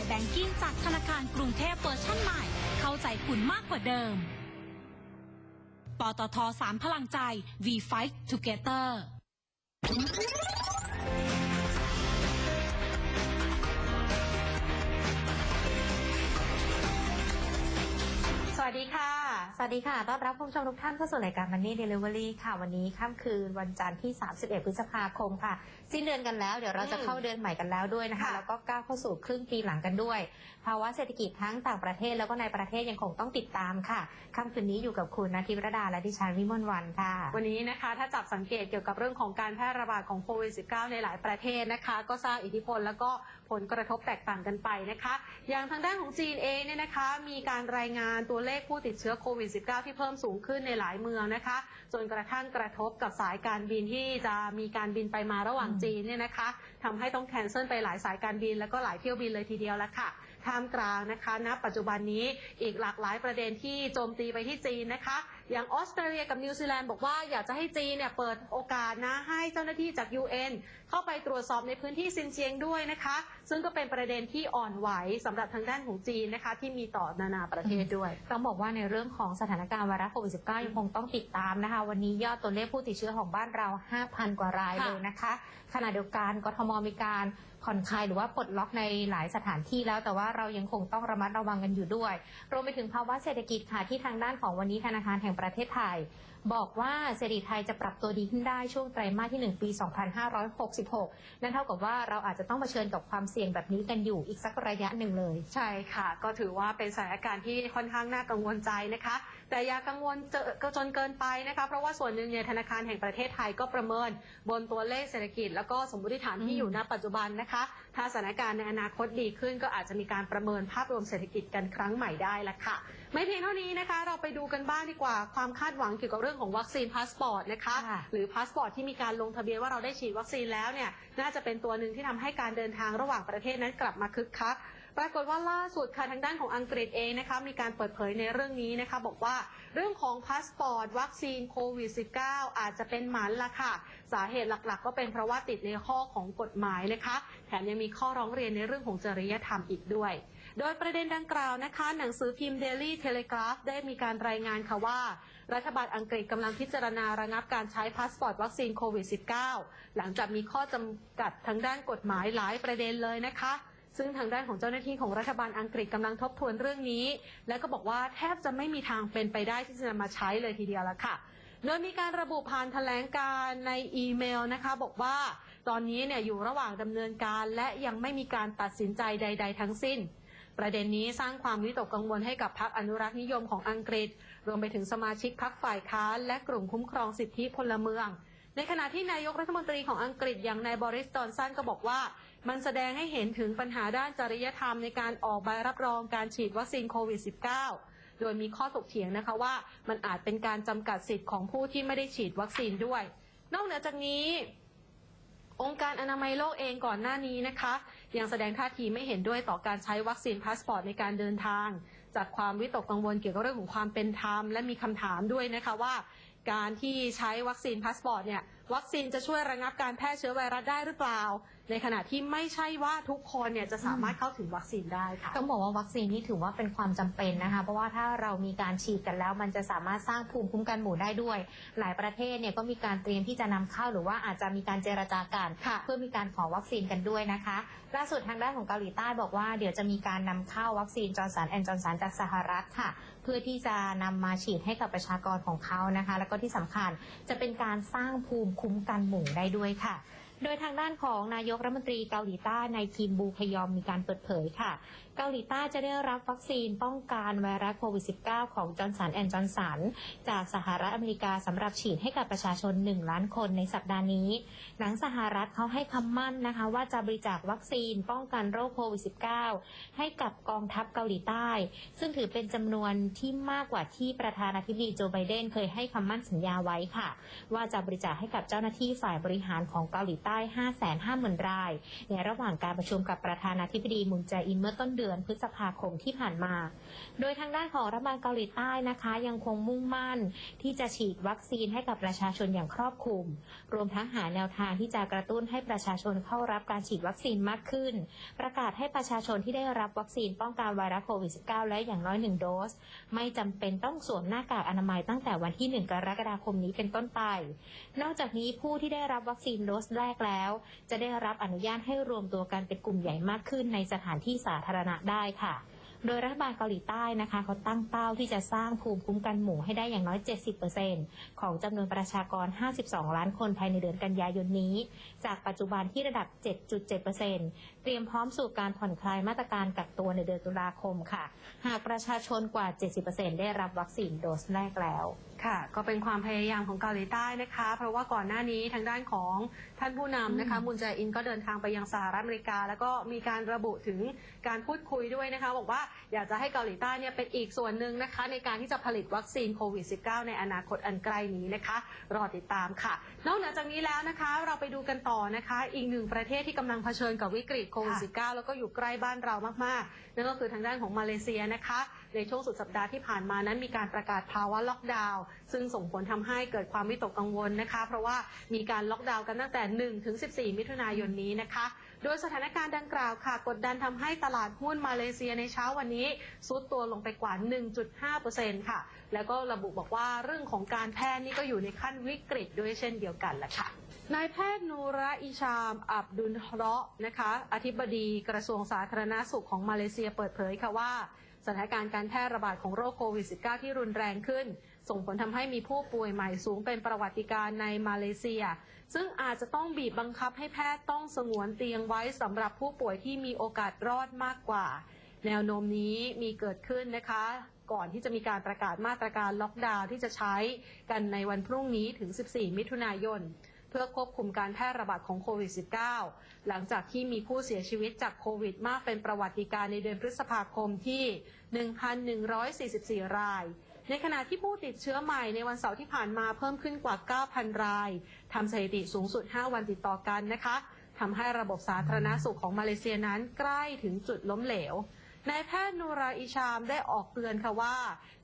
น์แบงกิ้งจากธนาคารกรุงเทพเวอร์ชั่นใหม่ เข้าใจคุณมากกว่าเดิม ปตทสามพลังใจ V Fight Together สวัสดีค่ะ วัสดีค่ะ ต้อนรับคุณผู้ชมทุกท่านเข้าสู่รายการ Money Delivery ค่ะ วันนี้ค่ำคืนวันจันทร์ที่ 31 พฤษภาคมค่ะ สิ้นเดือนกันแล้ว เดี๋ยวเราจะอืมเข้าเดือนใหม่กันแล้วด้วยนะคะค่ะแล้วก็ก้าวเข้าสู่ครึ่งปีหลังกันด้วยภาวะเศรษฐกิจทั้งต่างประเทศแล้วก็ในประเทศยังคงต้องติดตามค่ะค่ำคืนนี้อยู่กับคุณนาทิวรดาและดิฉันวิมลวันค่ะ วันนี้นะคะถ้าจับสังเกตเกี่ยวกับเรื่องของการแพร่ระบาดของโควิด -19 ในหลายประเทศนะคะ ก็สร้างอิทธิพลแล้วก็ผลกระทบแตกต่างกันไปนะคะ อย่างทางด้านของจีนเองเนี่ยนะคะ มีการรายงานตัวเลขผู้ติดเชื้อโควิด -19 ที่เพิ่มสูงขึ้นในหลายเมืองนะคะ จนกระทั่งกระทบกับสายการบินที่จะมีการบินไปมาระหว่างจีนเนี่ยนะคะทำให้ต้องแคนเซิลไปหลายสายการบินแล้วก็หลายเที่ยวบินเลยทีเดียวละค่ะ ท่ามกลางนะคะณปัจจุบันนี้อีกหลากหลายประเด็นที่โจมตีไปที่จีนนะคะ อย่างออสเตรเลียกับนิวซีแลนด์บอกว่าอยากจะให้จีนเนี่ยเปิดโอกาสนะให้เจ้าหน้าที่จาก UN เข้าไปตรวจสอบในพื้นที่ซินเจียงด้วยนะคะ ซึ่งก็เป็นประเด็นที่อ่อนไหวสำหรับทางด้านของจีนนะคะ ที่มีต่อนานาประเทศด้วย ต้องบอกว่าในเรื่องของสถานการณ์ไวรัสโควิด -19 ยังคงต้องติดตามนะคะ วันนี้ยอดตัวเลขผู้ติดเชื้อของบ้านเรา 5,000 กว่ารายเลยนะคะ ขณะเดียวกันกทมมีการ ผ่อนคลายหรือว่าปลดล็อกในหลายสถานที่แล้ว แต่ว่าเรายังคงต้องระมัดระวังกันอยู่ด้วย รวมไปถึงภาวะเศรษฐกิจค่ะที่ทางด้านของวันนี้ธนาคารแห่งประเทศไทย บอกว่าเศรษฐกิจไทยจะปรับตัวดีขึ้นได้ช่วงไตรมาสที่ 1 ปี 2566 นั่นเท่ากับว่าเราอาจจะต้องเผชิญกับความเสี่ยงแบบนี้กันอยู่อีกสักระยะหนึ่งเลย ใช่ค่ะ ก็ถือว่าเป็นสถานการณ์ที่ค่อนข้างน่ากังวลใจนะคะ แต่อย่ากังวลเจอก็จนเกินไปนะคะเพราะว่าส่วนหนึ่งเนี่ยธนาคารแห่งประเทศไทยก็ประเมินบนตัวเลขเศรษฐกิจ แล้วก็สมมติฐานที่อืมอยู่ณปัจจุบันนะคะ ถ้าสถานการณ์ในอนาคตดีขึ้น ก็อาจจะมีการประเมินภาพรวมเศรษฐกิจกันครั้งใหม่ได้ละค่ะ ไม่เพียงเท่านี้นะคะ เราไปดูกันบ้างดีกว่าความคาดหวังเกี่ยวกับเรื่องของวัคซีนพาสปอร์ตนะคะค่ะหรือพาสปอร์ตที่มีการลงทะเบียนว่าเราได้ฉีดวัคซีนแล้วเนี่ยน่าจะเป็นตัวหนึ่งที่ทำให้การเดินทางระหว่างประเทศนั้นกลับมาคึกคัก ปรากฏว่าล่าสุดค่ะทางด้านของอังกฤษเองนะคะมีการเปิดเผยในเรื่องนี้นะคะบอกว่าเรื่องของพาสปอร์ตวัคซีนโควิด -19 อาจจะเป็นหมันละค่ะ สาเหตุหลักๆ ก็เป็นเพราะว่าติดในข้อของกฎหมายนะคะแถมยังมีข้อร้องเรียนในเรื่องของจริยธรรมอีกด้วย โดยประเด็นดังกล่าวนะคะ หนังสือพิมพ์ Daily Telegraph ได้มีการรายงานค่ะว่า รัฐบาลอังกฤษกำลังพิจารณาระงับการใช้พาสปอร์ตวัคซีนโควิด -19 หลังจากมีข้อจำกัดทางด้านกฎหมายหลายประเด็นเลยนะคะ ซึ่งทางด้านของเจ้าหน้าที่ของรัฐบาลอังกฤษกำลังทบทวนเรื่องนี้ และก็บอกว่าแทบจะไม่มีทางเป็นไปได้ที่จะนำมาใช้เลยทีเดียวละค่ะ โดยมีการระบุผ่านแถลงการในอีเมลนะคะบอกว่าตอนนี้เนี่ยอยู่ระหว่างดำเนินการและยังไม่มีการตัดสินใจใด ๆ ทั้งสิ้น ประเด็นนี้สร้างความวิตกกังวลให้กับพรรคอนุรักษ์นิยมของอังกฤษ รวมไปถึงสมาชิกพรรคฝ่ายค้านและกลุ่มคุ้มครองสิทธิพลเมือง ในขณะที่นายกรัฐมนตรีของอังกฤษอย่างนายบริสจอนสันก็บอกว่า มันแสดงให้เห็นถึงปัญหาด้านจริยธรรมในการออกใบรับรองการฉีดวัคซีนโควิด -19 โดยมีข้อถกเถียงนะคะว่ามันอาจเป็นการจำกัดสิทธิ์ของผู้ที่ไม่ได้ฉีดวัคซีนด้วย นอกเหนือจากนี้องค์การอนามัยโลกเองก่อนหน้านี้นะคะ ยังแสดงท่าทีไม่เห็นด้วยต่อการใช้วัคซีนพาสปอร์ตในการเดินทาง จากความวิตกกังวลเกี่ยวกับเรื่องของความเป็นธรรม และมีคำถามด้วยนะคะว่า การที่ใช้วัคซีนพาสปอร์ตเนี่ย วัคซีนจะช่วยระงับการแพร่เชื้อไวรัสได้หรือเปล่า ในขณะที่ไม่ใช่ว่าทุกคนเนี่ยจะสามารถเข้าถึงวัคซีนได้ค่ะ ต้องบอกว่าวัคซีนนี่ถือว่าเป็นความจำเป็นนะคะ เพราะว่าถ้าเรามีการฉีดกันแล้ว มันจะสามารถสร้างภูมิคุ้มกันหมู่ได้ด้วย หลายประเทศเนี่ยก็มีการเตรียมที่จะนำเข้าหรือว่าอาจจะมีการเจรจากันค่ะเพื่อมีการขอวัคซีนกันด้วยนะคะล่าสุดทางด้านของเกาหลีใต้บอกว่าเดี๋ยวจะมีการนำเข้าวัคซีนจอร์นสันแอนด์จอร์นสันจากสหรัฐค่ะเพื่อที่จะนำมาฉีดให้กับประชากรของเขานะคะ แล้วก็ที่สำคัญจะเป็นการสร้างภูมิคุ้มกันหมู่ได้ด้วยค่ะ โดยทางด้านของนายกรัฐมนตรีเกาหลีใต้ในคิมบูคยอมมีการเปิดเผยค่ะ เกาหลีใต้จะได้รับวัคซีนป้องกันไวรัสโควิด -19 ของจอร์นสันแอนด์จอร์นสันจากสหรัฐอเมริกาสำหรับฉีดให้กับประชาชน 1 ล้านคนในสัปดาห์นี้ หลังสหรัฐเขาให้คำมั่นนะคะ ว่าจะบริจาควัคซีนป้องกันโรคโควิด -19 ให้กับกองทัพเกาหลีใต้ ซึ่งถือเป็นจำนวนที่มากกว่าที่ประธานาธิบดีโจไบเดนเคยให้คำมั่นสัญญาไว้ค่ะ ว่าจะบริจาคให้กับเจ้าหน้าที่ฝ่ายบริหารของเกาหลีใต้550,000 ราย ในระหว่างการประชุมกับประธานาธิบดีมุนแจอินเมื่อต้นเดือนพฤษภาคมที่ผ่านมา โดยทางด้านของรัฐบาลเกาหลีใต้นะคะ ยังคงมุ่งมั่นที่จะฉีดวัคซีนให้กับประชาชนอย่างครอบคลุม รวมทั้งหาแนวทางที่จะกระตุ้นให้ประชาชนเข้ารับการฉีดวัคซีนมากขึ้น ประกาศให้ประชาชนที่ได้รับวัคซีนป้องกันไวรัสโควิด -19 และอย่างน้อยหนึ่งโดส ไม่จำเป็นต้องสวมหน้ากากอนามัยตั้งแต่วันที่ 1 กรกฎาคมนี้เป็นต้นไป นอกจากนี้ผู้ที่ได้รับวัคซีนโดสแรกแล้ว จะได้รับอนุญาตให้รวมตัวกันเป็นกลุ่มใหญ่มากขึ้นในสถานที่สาธารณะได้ค่ะ โดยรัฐบาลเกาหลีใต้นะคะ เขาตั้งเป้าที่จะสร้างภูมิคุ้มกันหมู่ให้ได้อย่างน้อย 70%ของจำนวนประชากร 52 ล้านคนภายในเดือนกันยายนนี้ จากปัจจุบันที่ระดับ 7.7%เตรียมพร้อมสู่การผ่อนคลายมาตรการกักตัวในเดือนตุลาคมค่ะ หากประชาชนกว่า 70%ได้รับวัคซีนโดสแรกแล้ว ค่ะ ก็เป็นความพยายามของเกาหลีใต้นะคะ เพราะว่าก่อนหน้านี้ทางด้านของท่านผู้นำนะคะอืมมุนแจอินก็เดินทางไปยังสหรัฐอเมริกา แล้วก็มีการระบุถึงการพูดคุยด้วยนะคะ บอกว่าอยากจะให้เกาหลีใต้เนี่ยเป็นอีกส่วนหนึ่งนะคะ ในการที่จะผลิตวัคซีนโควิด -19 ในอนาคตอันใกล้นี้นะคะ รอติดตามค่ะ นอกเหนือจากนี้แล้วนะคะเราไปดูกันต่อนะคะ อีกหนึ่งประเทศที่กำลังเผชิญกับวิกฤตโควิด -19 แล้วก็อยู่ใกล้บ้านเรามากๆนั่นก็คือทางด้านของมาเลเซียนะคะ ในช่วงสุดสัปดาห์ที่ผ่านมานั้นมีการประกาศภาวะล็อกดาวน์ซึ่งส่งผลทำให้เกิดความวิตกกังวลนะคะ เพราะว่ามีการล็อกดาวน์กันตั้งแต่ 1 ถึง 14 มิถุนายนนี้นะคะ โดยสถานการณ์ดังกล่าวค่ะ กดดันทำให้ตลาดหุ้นมาเลเซียในเช้าวันนี้ซุดตัวลงไปกว่า 1.5%ค่ะ แล้วก็ระบุบอกว่าเรื่องของการแพทย์นี่ก็อยู่ในขั้นวิกฤตด้วยเช่นเดียวกันแหละค่ะนายแพทย์นูระอิชาม อับดุลเราะห์นะคะ อธิบดีกระทรวงสาธารณสุขของมาเลเซียเปิดเผยค่ะว่า สถานการณ์การแพร่ระบาดของโรคโควิด -19 ที่รุนแรงขึ้น ส่งผลทำให้มีผู้ป่วยใหม่สูงเป็นประวัติการในมาเลเซีย ซึ่งอาจจะต้องบีบบังคับให้แพทย์ต้องสงวนเตียงไว้สำหรับผู้ป่วยที่มีโอกาสรอดมากกว่า แนวโน้มนี้มีเกิดขึ้นนะคะก่อนที่จะมีการประกาศมาตรการล็อกดาวน์ที่จะใช้กันในวันพรุ่งนี้ถึง 14 มิถุนายน เพื่อควบคุมการแพร่ระบาดของโควิด -19 หลังจากที่มีผู้เสียชีวิตจากโควิดมากเป็นประวัติการในเดือนพฤษภาคมที่ 1,144 ราย ในขณะที่ผู้ติดเชื้อใหม่ในวันเสาร์ที่ผ่านมาเพิ่มขึ้นกว่า 9,000 รายทำสถิติสูงสุด 5 วันติดต่อกันนะคะทำให้ระบบสาธารณาสุขของมาเลเซียนั้นใกล้ถึงจุดล้มเหลว นายแพทย์นูราอิชามได้ออกเตือนค่ะว่า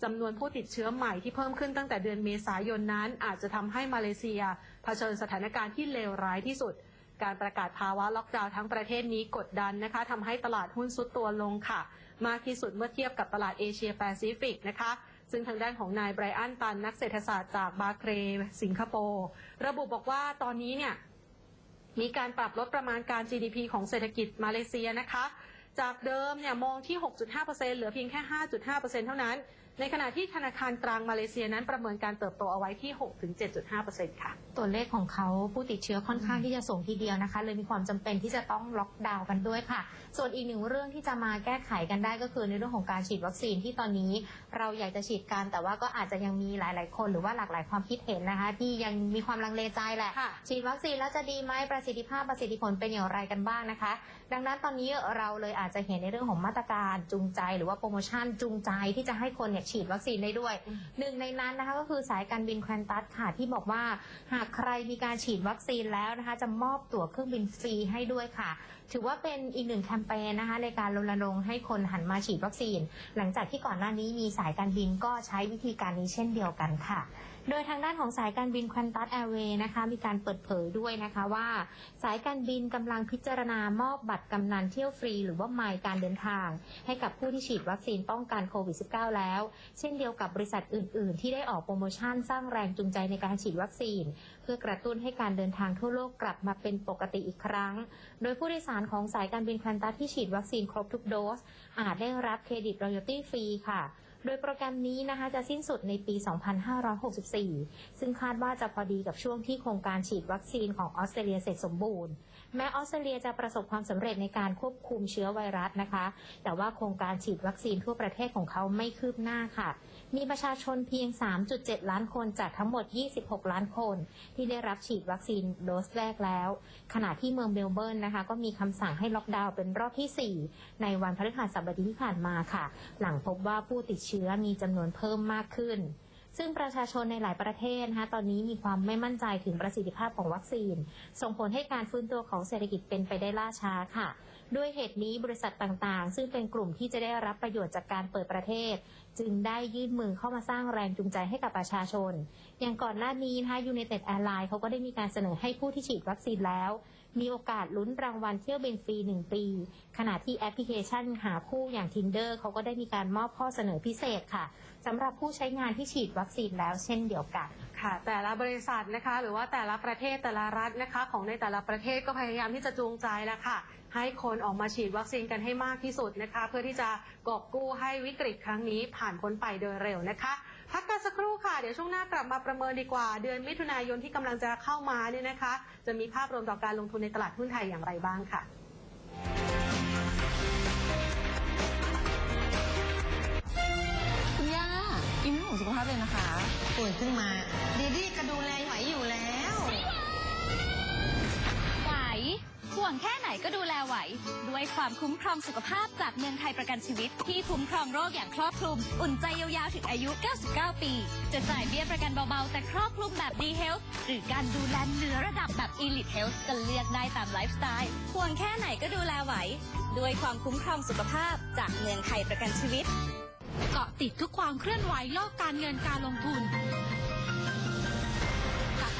จำนวนผู้ติดเชื้อใหม่ที่เพิ่มขึ้นตั้งแต่เดือนเมษายนนั้น อาจจะทำให้มาเลเซียเผชิญสถานการณ์ที่เลวร้ายที่สุด การประกาศภาวะล็อกดาวน์ทั้งประเทศนี้กดดันนะคะทำให้ตลาดหุ้นซุดตัวลงค่ะ มากที่สุดเมื่อเทียบกับตลาดเอเชียแปซิฟิกนะคะซึ่งทางด้านของนายไบรอันตันนักเศรษฐศาสตร์จากบาเครสิงคโปร์ระบุบอกว่าตอนนี้เนี่ยมีการปรับลดประมาณการ GDP ของเศรษฐกิจมาเลเซียนะคะ จากเดิมเนี่ยมองที่ 6.5%เหลือเพียงแค่ 5.5%เท่านั้น ในขณะที่ธนาคารกลางมาเลเซียนั้นประเมินการเติบโตเอาไว้ที่ 6-7.5%ค่ะ ตัวเลขของเขาผู้ติดเชื้อค่อนข้างที่จะสูงทีเดียวนะคะ เลยมีความจำเป็นที่จะต้องล็อกดาวน์กันด้วยค่ะ ส่วนอีกหนึ่งเรื่องที่จะมาแก้ไขกันได้ก็คือในเรื่องของการฉีดวัคซีนที่ตอนนี้ เราอยากจะฉีดกันแต่ว่าก็อาจจะยังมีหลาย ๆ คนหรือว่าหลากหลายความคิดเห็นนะคะ ที่ยังมีความลังเลใจแหละค่ะฉีดวัคซีนแล้วจะดีไหมประสิทธิภาพประสิทธิผลเป็นอย่างไรกันบ้างนะคะ ดังนั้นตอนนี้เราเลยอาจจะเห็นในเรื่องของมาตรการจูงใจ หรือว่าโปรโมชั่นจูงใจที่จะให้คนเนี่ยฉีดวัคซีนได้ด้วยอืมหนึ่งในนั้นนะคะก็คือสายการบินแควนตัสค่ะที่บอกว่าหากใครมีการฉีดวัคซีนแล้วนะคะ จะมอบตั๋วเครื่องบินฟรีให้ด้วยค่ะ ถือว่าเป็นอีกหนึ่งแคมเปญนะคะ ในการรณรงค์ให้คนหันมาฉีดวัคซีน หลังจากที่ก่อนหน้านี้มีสายการบินก็ใช้วิธีการนี้เช่นเดียวกันค่ะ โดยทางด้านของสายการบินควันตัสแอร์เวย์นะคะ มีการเปิดเผยด้วยนะคะว่า สายการบินกำลังพิจารณามอบบัตรกำนันเที่ยวฟรี หรือว่าไมล์การเดินทาง ให้กับผู้ที่ฉีดวัคซีนป้องกันโควิด -19 แล้ว เช่นเดียวกับบริษัทอื่น ๆ ที่ได้ออกโปรโมชั่นสร้างแรงจูงใจในการฉีดวัคซีน เพื่อกระตุ้นให้การเดินทางทั่วโลกกลับมาเป็นปกติอีกครั้ง โดยผู้โดยสารของสายการบินควันตัสที่ฉีดวัคซีนครบทุกโดสอาจได้รับเครดิตรอยัลตี้ฟรีค่ะ โดยโปรแกรมนี้นะคะจะสิ้นสุดในปี 2564 ซึ่งคาดว่าจะพอดีกับช่วงที่โครงการฉีดวัคซีนของออสเตรเลียเสร็จสมบูรณ์ แม้ออสเตรเลียจะประสบความสำเร็จในการควบคุมเชื้อไวรัสนะคะ แต่ว่าโครงการฉีดวัคซีนทั่วประเทศของเขาไม่คืบหน้าค่ะ มีประชาชนเพียง 3.7 ล้านคนจากทั้งหมด 26 ล้านคน ที่ได้รับฉีดวัคซีนโดสแรกแล้ว ขณะที่เมืองเมลเบิร์นนะคะ ก็มีคำสั่งให้ล็อกดาวน์เป็นรอบที่ 4 ในวันพฤหัสบดีที่ผ่านมาค่ะ หลังพบว่าผู้ติดเชื้อมีจำนวนเพิ่มมากขึ้นซึ่งประชาชนในหลายประเทศนะคะตอนนี้มีความไม่มั่นใจถึงประสิทธิภาพของวัคซีน ส่งผลให้การฟื้นตัวของเศรษฐกิจเป็นไปได้ล่าช้าค่ะ ด้วยเหตุนี้บริษัทต่างๆ ซึ่งเป็นกลุ่มที่จะได้รับประโยชน์จากการเปิดประเทศ จึงได้ยื่นมือเข้ามาสร้างแรงจูงใจให้กับประชาชน อย่างก่อนหน้านี้นะคะยู n นเต็ดแอร์ไลน์เขาก็ได้มีการเสนอให้ผู้ที่ฉีดวัคซีนแล้ว มีโอกาสลุ้นรางวัลเที่ยวบินฟรี 1 ปี ขณะที่แอปพลิเคชันหาคู่อย่าง Tinder เขาก็ได้มีการมอบข้อเสนอพิเศษค่ะสำหรับผู้ใช้งานที่ฉีดวัคซีนแล้วเช่นเดียวกันค่ะ แต่ละบริษัทนะคะ หรือว่าแต่ละประเทศแต่ละรัฐนะคะ ของในแต่ละประเทศก็พยายามที่จะจูงใจแล้วค่ะ ให้คนออกมาฉีดวัคซีนกันให้มากที่สุดนะคะ เพื่อที่จะกอบกู้ให้วิกฤตครั้งนี้ผ่านพ้นไปโดยเร็วนะคะ พักกันสักครู่ค่ะ เดี๋ยวช่วงหน้ากลับมาประเมินดีกว่า เดือนมิถุนายนที่กำลังจะเข้ามาเนี่ยนะคะ จะมีภาพรวมต่อการลงทุนในตลาดหุ้นไทยอย่างไรบ้างค่ะคุณย่ากินไม่ห่วงสุขภาพเลยนะคะป่วยขึ้นมาดีดีก็ดูแลไหวอยู่แล้ว ไหว ห่วงแค่ไหนก็ดูแลไหว ด้วยความคุ้มครองสุขภาพจากเมืองไทยประกันชีวิต ที่คุ้มครองโรคอย่างครอบคลุม อุ่นใจยาวๆถึงอายุ 99 ปี จะจ่ายเบี้ยประกันเบาๆ แต่ครอบคลุมแบบดีเฮลท์หรือการดูแลเหนือระดับแบบ Elite Health ก็เลือกได้ตามไลฟ์สไตล์ห่วงแค่ไหนก็ดูแลไหว ด้วยความคุ้มครองสุขภาพจากเมืองไทยประกันชีวิต เกาะติดทุกความเคลื่อนไหวโลกการเงินการลงทุน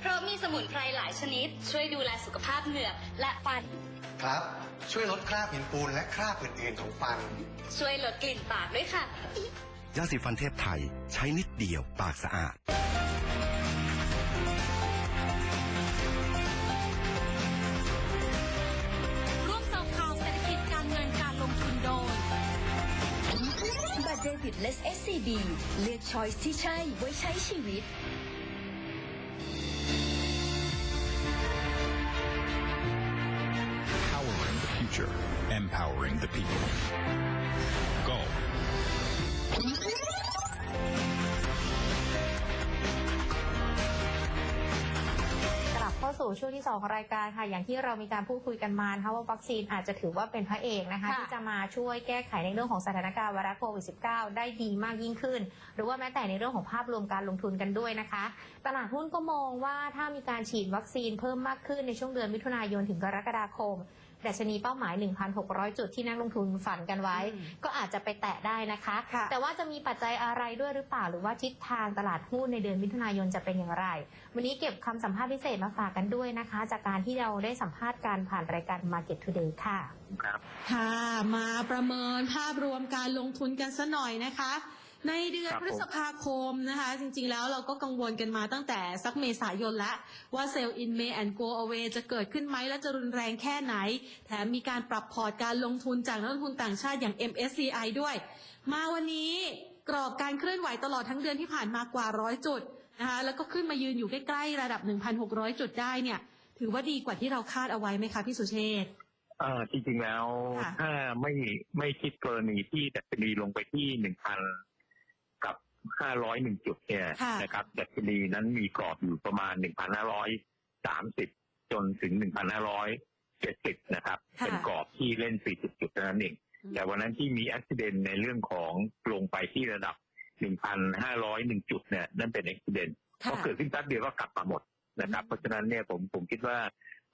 เพราะมีสมุนไพรหลายชนิด ช่วยดูแลสุขภาพเหงือกและฟัน ครับ ช่วยลดคราบหินปูนและคราบอื่นๆของฟัน ช่วยลดกลิ่นปากด้วยค่ะ ยาสีฟันเทพไทย ใช้นิดเดียวปากสะอาด ร่วมส่งข่าวเศรษฐกิจการเงินการลงทุนโดย บัตรเดบิตเลส SCB เลือกช้อยส์ที่ใช่ไว้ใช้ชีวิต future, empowering the people. Golf. กลับเข้าสู่ช่วงที่สองของรายการค่ะ อย่างที่เรามีการพูดคุยกันมานะคะว่าวัคซีนอาจจะถือว่าเป็นพระเอกนะคะ ค่ะ ที่จะมาช่วยแก้ไขในเรื่องของสถานการณ์ไวรัสโควิด -19 ได้ดีมากยิ่งขึ้น หรือว่าแม้แต่ในเรื่องของภาพรวมการลงทุนกันด้วยนะคะ ตลาดหุ้นก็มองว่าถ้ามีการฉีดวัคซีนเพิ่มมากขึ้นในช่วงเดือนมิถุนายนถึงกรกฎาคม ดัชนีเป้าหมาย 1,600 จุดที่นักลงทุนฝันกันไว้ ก็อาจจะไปแตะได้นะคะค่ะแต่ว่าจะมีปัจจัยอะไรด้วยหรือเปล่า หรือว่าทิศทางตลาดหุ้นในเดือนมิถุนายนจะเป็นอย่างไร วันนี้เก็บคำสัมภาษณ์พิเศษมาฝากกันด้วยนะคะ จากการที่เราได้สัมภาษณ์การผ่านรายการ Market Today ค่ะค่ะ มาประเมินภาพรวมการลงทุนกันซะหน่อยนะคะ ในเดือนครับผมพฤษภาคมนะคะ จริงๆแล้วเราก็กังวลกันมาตั้งแต่สักเมษายนแล้วว่าเซลล์ in May and go away จะเกิดขึ้นไหมและจะรุนแรงแค่ไหน แถมมีการปรับพอร์ตการลงทุนจากนักลงทุนต่างชาติอย่าง MSCI ด้วย มาวันนี้กรอบการเคลื่อนไหวตลอดทั้งเดือนที่ผ่านมากว่าร้อยจุดนะคะแล้วก็ขึ้นมายืนอยู่ใกล้ๆระดับ 1,600 จุดได้เนี่ย ถือว่าดีกว่าที่เราคาดเอาไว้ไหมคะพี่สุเชษฐ์เอ่อจริงๆแล้วค่ะถ้าไม่ไม่คิดกรณีที่ดัชนีลงไปที่หนึ่งพัน กับห้าร้อยหนึ่งจุดเนี่ยค่ะนะครับดัชนีนั้นมีกรอบอยู่ประมาณหนึ่งพันห้าร้อยสามสิบจนถึงหนึ่งพันห้าร้อยเจ็ดสิบนะครับค่ะเป็นกรอบที่เล่นสี่สิบจุดเท่านั้นเองแต่วันนั้นที่มีอุบิเหตุในเรื่องของลงไปที่ระดับ 1,501 จุดเนี่ยนั่นเป็นอุบิเหตุค่ะพอเกิดขึ้นแป๊บเดียวก็กลับมาหมดนะครับ เพราะฉะนั้นเนี่ยผมผมคิดว่า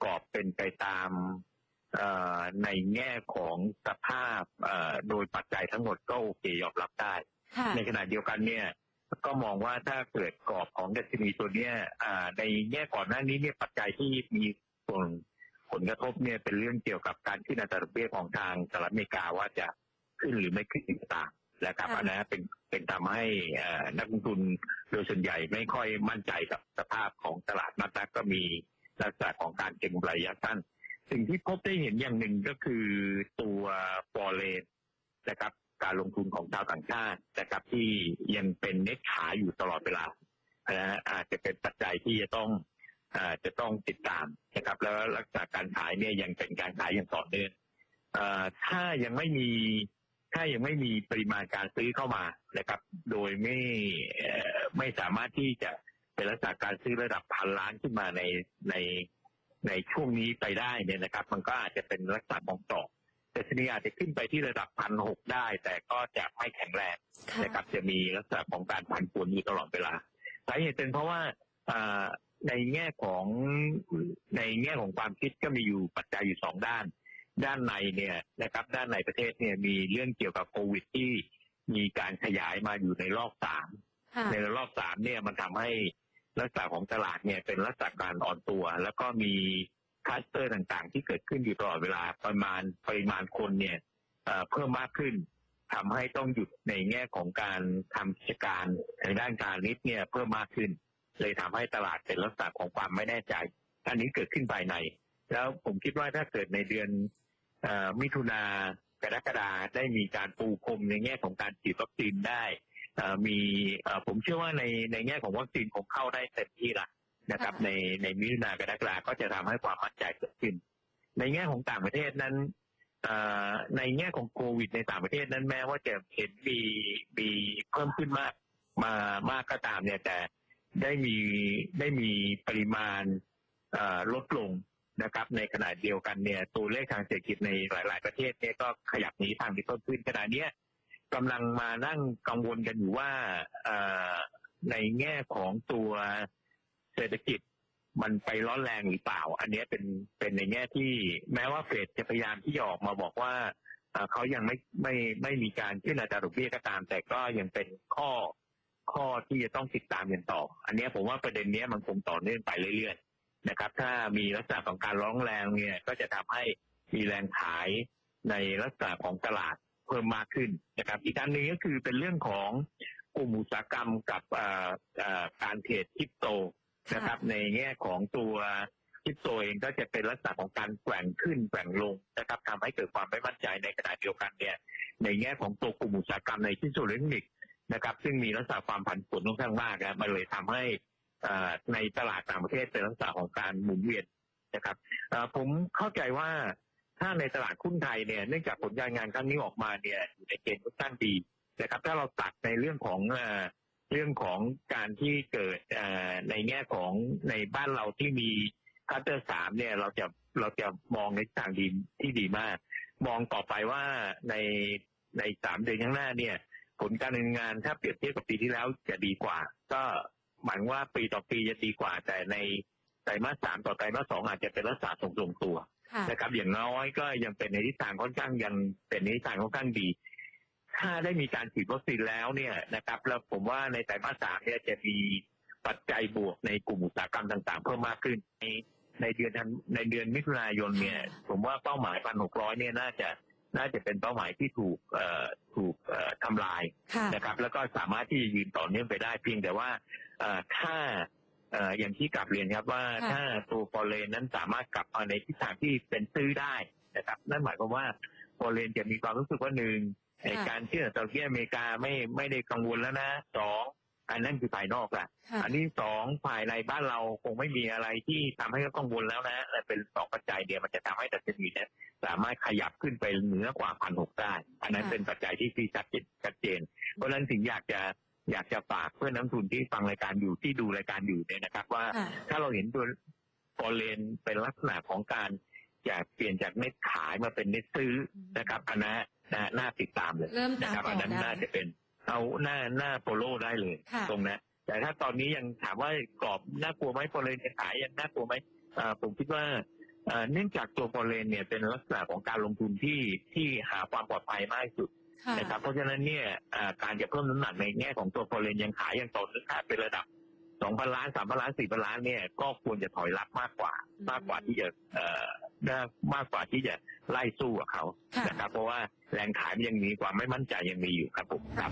กรอบเป็นไปตามเอ่อในแง่ของสภาพเอ่อโดยปัจจัยทั้งหมดก็โอเคยอมรับได้ค่ะ ในขณะเดียวกันเนี่ย ก็มองว่าถ้าเกิดกรอบของดัชนีตัวเนี้ยอ่าในแง่ก่อนหน้านี้เนี่ยปัจจัยที่มีส่วนผลกระทบเนี่ยเป็นเรื่องเกี่ยวกับการขึ้นอัตราดอกเบี้ยของทางสหรัฐอเมริกาว่าจะขึ้นหรือไม่ขึ้นต่างๆนะครับค่ะอันนั้นเป็นเป็นทำให้เอ่อนักลงทุนโดยส่วนใหญ่ไม่ค่อยมั่นใจกับสภาพของตลาดนัดก็มีลักษณะของการเก็งกำไรระยะสั้นสิ่งที่พบได้เห็นอย่างหนึ่งก็คือตัวฟอเรนนะครับ การลงทุนของชาวต่างชาตินะครับที่ยังเป็นเน็ตขาอยู่ตลอดเวลานะอาจจะเป็นปัจจัยที่จะต้องอาจะต้องติดตามนะครับแล้วลักษณะการขายเนี่ยยังเป็นการขายอย่างต่อเนื่องถ้ายังไม่มีถ้ายังไม่มีปริมาณการซื้อเข้ามานะครับ โดยไม่ไม่สามารถที่จะเป็นลักษณะการซื้อระดับพันล้านขึ้นมาในในในช่วงนี้ไปได้เนี่ยนะครับ มันก็อาจจะเป็นลักษณะของต่อ ต่ชนีอาจจะขึ้นไปที่ระดับพันหกได้ แต่ก็จะไม่แข็งแรงค่ะนะครับจะมีลักษณะของการผันผวนอยู่ตลอดเวลาสาเหตุเป็นเพราะว่าอ่าในแง่ของในแง่ของความคิดก็มีอยู่ปัจจัยอยู่สองด้าน ด้านในเนี่ยนะครับ ด้านในประเทศเนี่ยมีเรื่องเกี่ยวกับโควิดที่มีการขยายมาอยู่ในรอบสามค่ะในรอบสามเนี่ยมันทำให้ลักษณะของตลาดเนี่ยเป็นลักษณะการอ่อนตัว แล้วก็มี คลัสเตอร์ต่างๆ ที่เกิดขึ้นอยู่ตลอดเวลาประมาณปริมาณคนเนี่ยเพิ่มมากขึ้นทำให้ต้องหยุดในแง่ของการทำกิจการทางด้านการนิดเนี่ยเพิ่มมากขึ้น เลยทำให้ตลาดเป็นลักษณะของความไม่แน่ใจ อันนี้เกิดขึ้นภายใน แล้วผมคิดว่าถ้าเกิดในเดือนอมิถุนากรกฎาได้มีการปูพรมในแง่ของการฉีดวัคซีนได้มีผมเชื่อว่าในในแง่ของวัคซีนคงเข้าได้เต็มที่ละ นะครับค่ะในในมิถุนากรกฎาก็จะทำให้ความมั่นใจเกิดขึ้น ในแง่ของต่างประเทศนั้นเอ่อในแง่ของโควิด ในต่างประเทศนั้นแม้ว่าจะเห็นมีมีเพิ่มขึ้นมากมามากก็ตามเนี่ยแต่ได้มีได้มีปริมาณเอ่อลดลงนะครับ ในขณะเดียวกันเนี่ยตัวเลขทางเศรษฐกิจในหลาย ๆ ประเทศเนี่ยก็ขยับหนีทางที่เพิ่มขึ้นขณะเนี้ยกำลังมานั่งกังวลกันอยู่ว่าเอ่อในแง่ของตัว เศรษฐกิจมันไปร้อนแรงหรือเปล่า อันนี้เป็นเป็นในแง่ที่แม้ว่าเฟดจะพยายามที่จะออกมาบอกว่าเขายังไม่ไม่ไม่มีการขึ้นอัตราดอกเบี้ยก็ตาม แต่ก็ยังเป็นข้อข้อที่จะต้องติดตามกันต่อ อันนี้ผมว่าประเด็นนี้มันคงต่อเนื่องไปเรื่อยๆนะครับ ถ้ามีลักษณะของการร้องแรงเนี่ยก็จะทำให้มีแรงขายในลักษณะของตลาดเพิ่มมากขึ้นนะครับ อีกอันหนึ่งก็คือเป็นเรื่องของกลุ่มอุตสาหกรรมกับการเทรดคริปโต นะครับ ในแง่ของตัวคริปโตเองก็จะเป็นลักษณะของการแกว่งขึ้นแกว่งลงนะครับทำให้เกิดความไม่มั่นใจในขณะเดียวกันเนี่ย ในแง่ของตัวกลุ่มอุตสาหกรรมในชิ้นส่วนอิเล็กทรอนิกส์นะครับ ซึ่งมีลักษณะความผันผวนค่อนข้างมากนะมันเลยทำให้เอ่อในตลาดต่างประเทศเป็นลักษณะของการหมุนเวียนนะครับเอ่อผมเข้าใจว่าถ้าในตลาดหุ้นไทยเนี่ยเนื่องจากผลการงานครั้งนี้ออกมาเนี่ยอยู่ในเกณฑ์ค่อนข้างดีนะครับ ถ้าเราตัดในเรื่องของ เอ่อเรื่องของการที่เกิดเอ่อในแง่ของในบ้านเราที่มีคัตเตอร์สามเนี่ยเราจะเราจะมองในทางดีที่ดีมาก มองต่อไปว่าในในสามเดือนข้างหน้าเนี่ย ผลการดำเนินงานถ้าเปรียบเทียบกับปีที่แล้วจะดีกว่า ก็หมายว่าปีต่อปีจะดีกว่า แต่ในไตรมาสสามต่อไตรมาสสองอาจจะเป็นลักษณะทรงๆตัวค่ะนะครับอย่างน้อยก็ยังเป็นในทิศทางค่อนข้างยังเป็นในทิศทางค่อนข้างดี ถ้าได้มีการฉีดวัคซีนแล้วเนี่ยนะครับ แล้วผมว่าในไตรมาสสามเนี่ยจะมีปัจจัยบวกในกลุ่มอุตสาหกรรมต่าง ๆ เพิ่มมากขึ้นในในเดือนธันในเดือนมิถุนายนเนี่ย ผมว่าเป้าหมายพันหกร้อยเนี่ยน่าจะน่าจะเป็นเป้าหมายที่ถูกเอ่อถูกเอ่อทำลายค่ะนะครับ แล้วก็สามารถที่จะยืนต่อเนื่องไปได้เพียงแต่ว่าเอ่อถ้าเอ่ออย่างที่กลับเรียนครับว่าค่ะถ้าตัวฟอเรนนั้นสามารถกลับมาในทิศทางที่เป็นซื้อได้นะครับ นั่นหมายความว่าฟอเรนจะมีความรู้สึกว่าหนึ่ง ในการที่ตะเกียอเมริกาไม่ไม่ได้กังวลแล้วนะสองอันนั้นคือภายนอกละค่ะ อันนี้สองภายในบ้านเราคงไม่มีอะไรที่ทำให้เขากังวลแล้วนะและเป็นสองปัจจัยเดียวมันจะทำให้ดัชนีเนี่ยสามารถขยับขึ้นไปเหนือกว่าพันหกได้ อันนั้นค่ะเป็นปัจจัยที่ที่ชัดเจนชัดเจน เพราะฉะนั้นถึงอยากจะอยากจะฝากเพื่อนนักลงทุนที่ฟังรายการอยู่ที่ดูรายการอยู่เนี่ยนะครับ ว่าค่ะถ้าเราเห็นตัวฟอเรนเป็นลักษณะของการจะเปลี่ยนจากเน็ตขายมาเป็นเน็ตซื้อนะครับอันนั้น นะน่าติดตามเลยเริ่มนะตามครับต่อัอนนั้นได้น่าจะเป็นเอาหน้าหน้าโปโลได้เลย ค่ะ ตรงนั้นแต่ถ้าตอนนี้ยังถามว่ากรอบน่ากลัวไหมฟอเรนจะขายยังน่ากลัวไหมอ่าผมคิดว่าอ่าเนื่องจากตัวฟอเรนเนี่ยเป็นลักษณะของการลงทุนที่ที่หาความปลอดภัยมากที่สุด ค่ะ นะครับเพราะฉะนั้นเนี่ยอ่าการจะเพิ่มน้ำหนักในแง่ของตัวฟอเรนยังขายยังต่อเนื่องขายเป็นระดับ สองพันล้านสามพันล้านสี่พันล้านเนี่ยก็ควรจะถอยรับมากกว่าอืมมากกว่าที่จะเอ่อน่ามากกว่าที่จะไล่สู้กับเขาค่ะนะครับ เพราะว่าแรงขายมันยังมีความไม่มั่นใจยังมีอยู่ครับผมครับ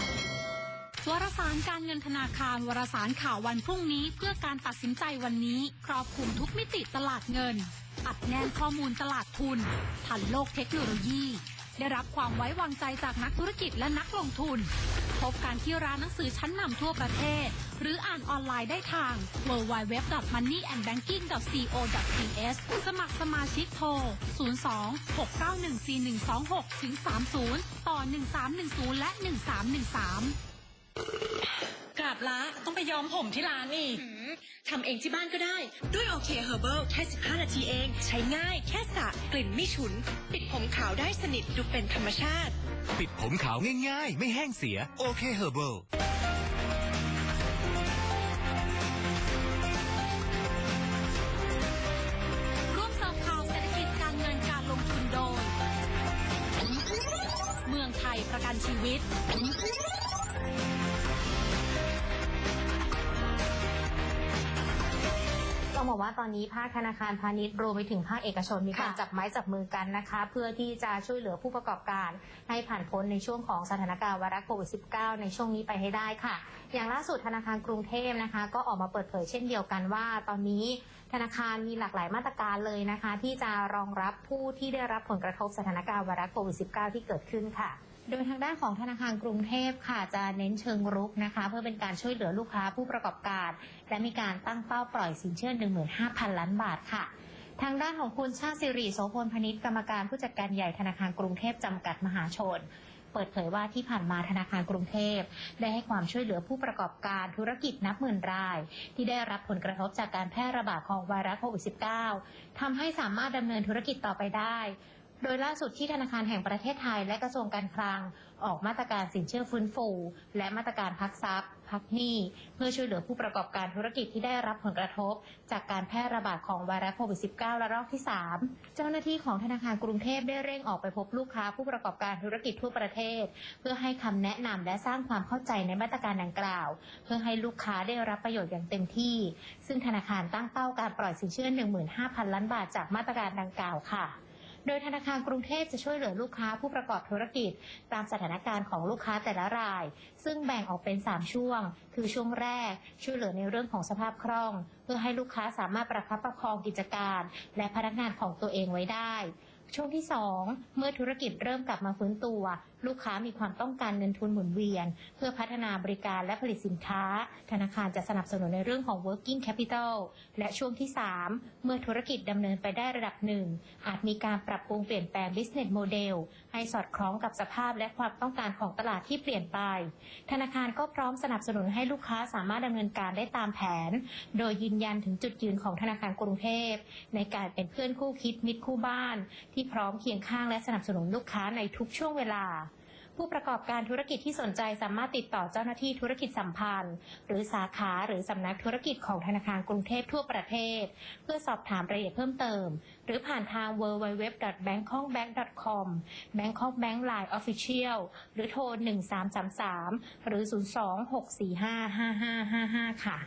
วารสารการเงินธนาคารวารสารข่าววันพรุ่งนี้ เพื่อการตัดสินใจวันนี้ ครอบคลุมทุกมิติตลาดเงิน อัดแน่นข้อมูลตลาดทุนทันโลกเทคโนโลยี ได้รับความไว้วางใจจากนักธุรกิจและนักลงทุน พบกันที่ร้านหนังสือชั้นนำทั่วประเทศ หรืออ่านออนไลน์ได้ทาง www.moneyandbanking.co.th สมัครสมาชิกโทร 02 691 4126 ถึง 30 ต่อ 1310 และ 1313 กราบละต้องไปย้อมผมที่ร้านนี่ทำเองที่บ้านก็ได้ ด้วยโอเคเฮอร์เบิลแค่ 15 นาทีเอง ใช้ง่ายแค่สระกลิ่นไม่ฉุน ปิดผมขาวได้สนิทดูเป็นธรรมชาติ ปิดผมขาวง่ายๆ ไม่แห้งเสียโอเคเฮอร์เบิลร่วมเสริมข่าวเศรษฐกิจการเงินการลงทุนโดย เมืองไทยประกันชีวิต ต้องบอกว่าตอนนี้ภาคธนาคารพาณิชย์รวมไปถึงภาคเอกชนมีการค่ะจับไม้จับมือกันนะคะ เพื่อที่จะช่วยเหลือผู้ประกอบการ ให้ผ่านพ้นในช่วงของสถานการณ์วาระโควิด -19 ในช่วงนี้ไปให้ได้ค่ะ อย่างล่าสุดธนาคารกรุงเทพนะคะ ก็ออกมาเปิดเผยเช่นเดียวกันว่า ตอนนี้ธนาคารมีหลากหลายมาตรการเลยนะคะ ที่จะรองรับผู้ที่ได้รับผลกระทบสถานการณ์วาระโควิด -19 ที่เกิดขึ้นค่ะ โดยทางด้านของธนาคารกรุงเทพค่ะจะเน้นเชิงรุกนะคะ เพื่อเป็นการช่วยเหลือลูกค้าผู้ประกอบการ และมีการตั้งเป้าปล่อยสินเชื่อ 15,000 ล้านบาทค่ะ ทางด้านของคุณชาติสิริโสพลพนิษฐ์กรรมการผู้จัดการใหญ่ธนาคารกรุงเทพจำกัดมหาชนเปิดเผยว่าที่ผ่านมาธนาคารกรุงเทพ ได้ให้ความช่วยเหลือผู้ประกอบการธุรกิจนับหมื่นราย ที่ได้รับผลกระทบจากการแพร่ระบาดของไวรัสโควิด -19 ทำให้สามารถดำเนินธุรกิจต่อไปได้ โดยล่าสุดที่ธนาคารแห่งประเทศไทย และกระทรวงการคลัง ออกมาตรการสินเชื่อฟื้นฟู และมาตรการพักทรัพย์ พักหนี้ เพื่อช่วยเหลือผู้ประกอบการธุรกิจที่ได้รับผลกระทบ จากการแพร่ระบาดของไวรัสโควิด -19 ระลอกที่ 3 เจ้าหน้าที่ของธนาคารกรุงเทพได้เร่งออกไปพบลูกค้าผู้ประกอบการธุรกิจทั่วประเทศ เพื่อให้คำแนะนำและสร้างความเข้าใจในมาตรการดังกล่าว เพื่อให้ลูกค้าได้รับประโยชน์อย่างเต็มที่ ซึ่งธนาคารตั้งเป้าการปล่อยสินเชื่อ 15,000 ล้านบาทจากมาตรการดังกล่าวค่ะ โดยธนาคารกรุงเทพจะช่วยเหลือลูกค้าผู้ประกอบธุรกิจ ตามสถานการณ์ของลูกค้าแต่ละราย ซึ่งแบ่งออกเป็น 3 ช่วง คือช่วงแรก ช่วยเหลือในเรื่องของสภาพคล่อง เพื่อให้ลูกค้าสามารถประคับประคองกิจการ และพนักงานของตัวเองไว้ได้ ช่วงที่ 2 เมื่อธุรกิจเริ่มกลับมาฟื้นตัว ลูกค้ามีความต้องการเงินทุนหมุนเวียน เพื่อพัฒนาบริการและผลิตสินค้า ธนาคารจะสนับสนุนในเรื่องของ working capital และช่วงที่ 3 เมื่อธุรกิจดำเนินไปได้ระดับหนึ่งอาจมีการปรับปรุงเปลี่ยนแปลง business model ให้สอดคล้องกับสภาพและความต้องการของตลาดที่เปลี่ยนไป ธนาคารก็พร้อมสนับสนุนให้ลูกค้าสามารถดำเนินการได้ตามแผน โดยยืนยันถึงจุดยืนของธนาคารกรุงเทพ ในการเป็นเพื่อนคู่คิดมิตรคู่บ้าน ที่พร้อมเคียงข้างและสนับสนุนลูกค้าในทุกช่วงเวลา ผู้ประกอบการธุรกิจที่สนใจสามารถติดต่อเจ้าหน้าที่ธุรกิจสัมพันธ์ หรือสาขาหรือสำนักธุรกิจของธนาคารกรุงเทพทั่วประเทศ เพื่อสอบถามรายละเอียดเพิ่มเติม หรือผ่านทาง www.bangkokbank.com Bangkok Bank Line Official หรือโทร 1333 หรือ 02-645-5555 ค่ะ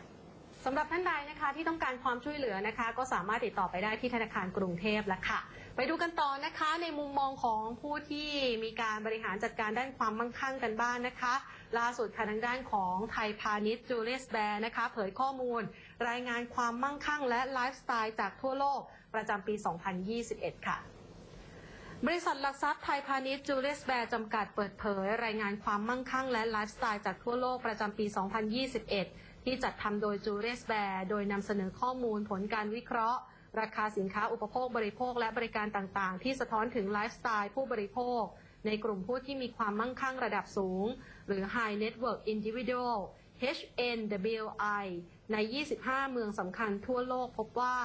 สำหรับท่านใดนะคะที่ต้องการความช่วยเหลือนะคะ ก็สามารถติดต่อไปได้ที่ธนาคารกรุงเทพแล้วค่ะ ไปดูกันต่อนะคะในมุมมองของผู้ที่มีการบริหารจัดการด้านความมั่งคั่งกันบ้างนะคะ ล่าสุดค่ะทางด้านของไทยพาณิชย์จูเลสแบร์นะคะเผยข้อมูล รายงานความมั่งคั่งและไลฟ์สไตล์จากทั่วโลกประจำปี 2021 ค่ะบริษัทหลักทรัพย์ไทยพาณิชย์จูเลสแบร์จำกัดเปิดเผย รายงานความมั่งคั่งและไลฟ์สไตล์จากทั่วโลกประจำปี 2021 ที่จัดทำโดยจูเลสแบร์โดยนำเสนอข้อมูลผลการวิเคราะห์ ราคาสินค้าอุปโภคบริโภค และบริการต่างๆ ที่สะท้อนถึงไลฟ์สไตล์ผู้บริโภค ในกลุ่มผู้ที่มีความมั่งคั่งระดับสูง หรือ High Network Individual HNWI ใน 25 เมืองสำคัญทั่วโลกพบว่า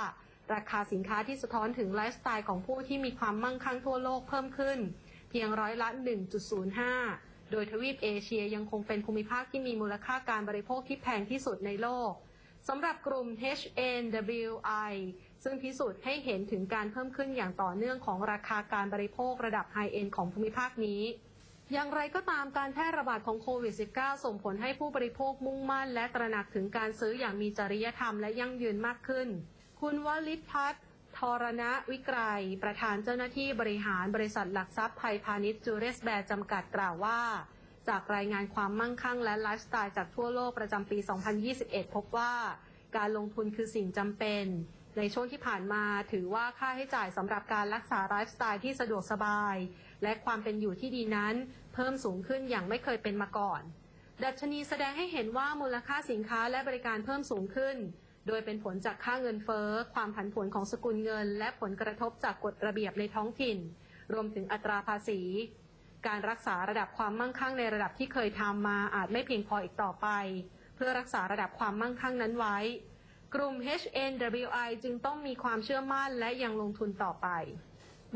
ราคาสินค้าที่สะท้อนถึงไลฟ์สไตล์ของผู้ที่มีความมั่งคั่งทั่วโลกเพิ่มขึ้น เพียงร้อยละ 1.05 โดยทวีปเอเชียยังคงเป็นภูมิภาคที่มีมูลค่าการบริโภคที่แพงที่สุดในโลกสำหรับกลุ่ม HNWI ซึ่งพิสูจน์ให้เห็นถึงการเพิ่มขึ้นอย่างต่อเนื่องของราคาการบริโภคระดับไฮเอ็นของภูมิภาคนี้ อย่างไรก็ตามการแพร่ระบาดของโควิด -19 ส่งผลให้ผู้บริโภคมุ่งมั่น และตระหนักถึงการซื้ออย่างมีจริยธรรมและยั่งยืนมากขึ้น คุณวลิตพัฒน์ทรณวิกรัย ประธานเจ้าหน้าที่บริหารบริษัทหลักทรัพย์ไทยพาณิชย์จูเรสแบร์จำกัดกล่าวว่า จากรายงานความมั่งคั่งและไลฟ์สไตล์จากทั่วโลกประจำปี 2021 พบว่า การลงทุนคือสิ่งจำเป็น ในช่วงที่ผ่านมาถือว่าค่าใช้จ่ายสำหรับการรักษาไลฟ์สไตล์ที่สะดวกสบาย และความเป็นอยู่ที่ดีนั้น เพิ่มสูงขึ้นอย่างไม่เคยเป็นมาก่อน ดัชนีแสดงให้เห็นว่ามูลค่าสินค้าและบริการเพิ่มสูงขึ้น โดยเป็นผลจากค่าเงินเฟ้อ ความผันผวนของสกุลเงิน และผลกระทบจากกฎระเบียบในท้องถิ่น รวมถึงอัตราภาษี การรักษาระดับความมั่งคั่งในระดับที่เคยทำมาอาจไม่เพียงพออีกต่อไป เพื่อรักษาระดับความมั่งคั่งนั้นไว้ กลุ่ม HNWI จึงต้องมีความเชื่อมั่นและยังลงทุนต่อไป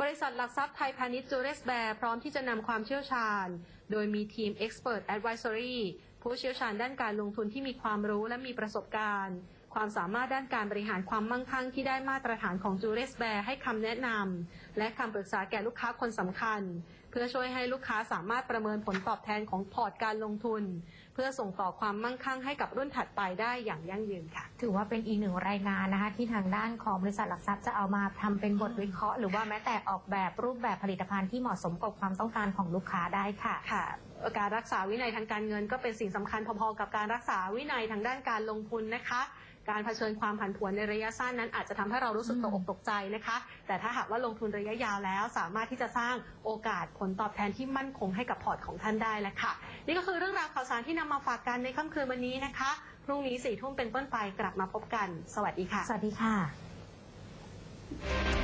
บริษัทหลักทรัพย์ไทยพาณิชย์จูเรสแบร์พร้อมที่จะนำความเชี่ยวชาญ โดยมีทีม Expert Advisory ผู้เชี่ยวชาญด้านการลงทุนที่มีความรู้และมีประสบการณ์ ความสามารถด้านการบริหารความมั่งคั่งที่ได้มาตรฐานของจูเรสแบร์ให้คำแนะนำและคำปรึกษาแก่ลูกค้าคนสำคัญ เพื่อช่วยให้ลูกค้าสามารถประเมินผลตอบแทนของพอร์ตการลงทุน เพื่อส่งต่อความมั่งคั่งให้กับรุ่นถัดไปได้อย่างยั่งยืนค่ะ ถือว่าเป็นอีกหนึ่งรายงานนะคะ ที่ทางด้านของบริษัทหลักทรัพย์จะเอามาทำเป็นบทวิเคราะห์ หรือว่าแม้แต่ออกแบบรูปแบบผลิตภัณฑ์ที่เหมาะสมกับความต้องการของลูกค้าได้ค่ะค่ะการรักษาวินัยทางการเงินก็เป็นสิ่งสำคัญพอๆกับการรักษาวินัยทางด้านการลงทุนนะคะ การเผชิญความผันผวนในระยะสั้นนั้น อาจจะทำให้เรารู้สึกตกอกตกใจนะคะ แต่ถ้าหากว่าลงทุนระยะยาวแล้วสามารถที่จะสร้างโอกาสผลตอบแทนที่มั่นคงให้กับพอร์ตของท่านได้แล้วค่ะ นี่ก็คือเรื่องราวข่าวสารที่นำมาฝากกันในค่ำคืนวันนี้นะคะ พรุ่งนี้สี่ทุ่มเป็นต้นไปกลับมาพบกัน สวัสดีค่ะ สวัสดีค่ะ